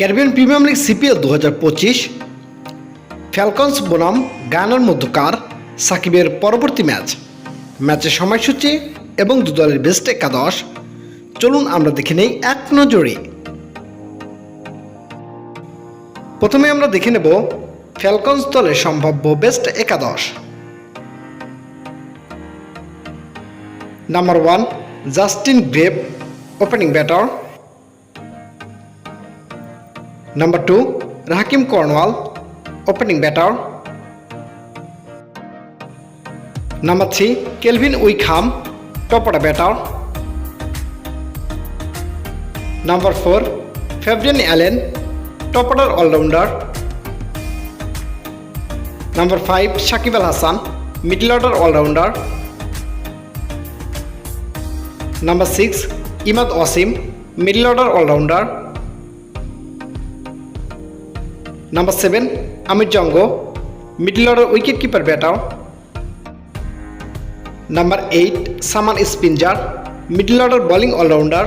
Caribbean premium league CPL দু হাজার পঁচিশ, ফ্যালকনস বনাম গায়ানার মধ্যকার সাকিবের পরবর্তী ম্যাচ। ম্যাচের সময়সূচি এবং দু দলের বেস্ট একাদশ। চলুন আমরা দেখে নেই এক নজরে। প্রথমে আমরা দেখে নেব ফ্যালকনস দলের সম্ভাব্য বেস্ট একাদশ। Number one, Justin Greaves, opening batter. Number 2, Raheem Cornwall, opening batter. Number 3, Kelvin Wickham, top order batter. Number 4, Fabian Allen, top order all-rounder. Number 5, Shakib Al Hassan, middle order all-rounder. Number 6, Imad Osim, middle order all-rounder. Number 7, Amit Jongo, middle order wicket keeper batter. Number 8, Saman Spinger, middle order bowling all rounder.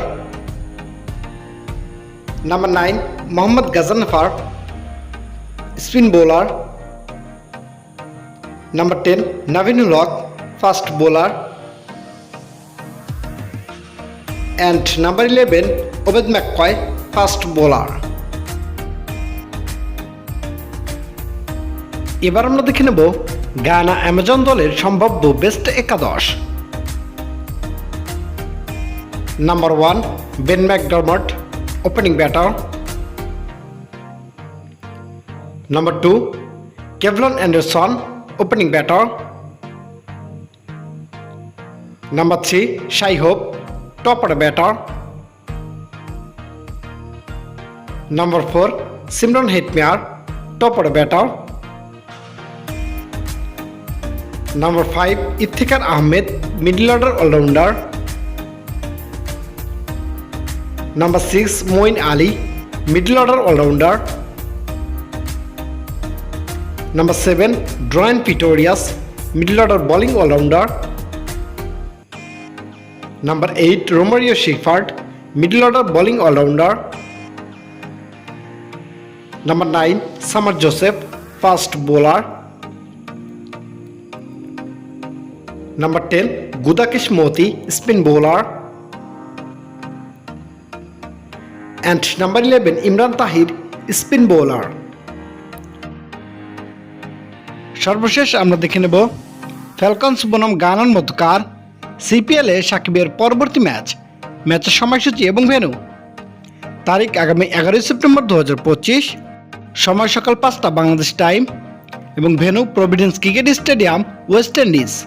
Number 9, Mohammad Ghazanfar, spin bowler. Number 10, Navin Ulok, fast bowler. And number 11, Obed McCoy, fast এবার আমরা দেখে নেব Guyana Amazon দলের সম্ভাব্য best একাদশ। Number one Ben McDermott opening batter number two Kevlon Anderson opening batter number three Shai Hope top order batter number four Shimron Hetmyer top order batter Number 5 Iftikhar Ahmed middle order all-rounder Number 6 Moin Ali middle order all-rounder Number 7 Brian Pretorius middle order bowling all-rounder Number 8 Romario Shepherd middle order bowling all-rounder Number 9 Samar Joseph fast bowler Number 10, Gudakesh Moti, spin bowler. And number 11, Imran Tahir, spin bowler. সর্বশেষ আমরা দেখে নেব Falcons বনাম গানার মধ্যকার সিপিএলে সাকিবের পরবর্তী match. ম্যাচের সময়সূচি এবং ভেন্যু। তারিখ আগামী এগারোই সেপ্টেম্বর দু হাজার পঁচিশ। সময় সকাল পাঁচটা বাংলাদেশ টাইম। এবং venue Providence cricket stadium West Indies.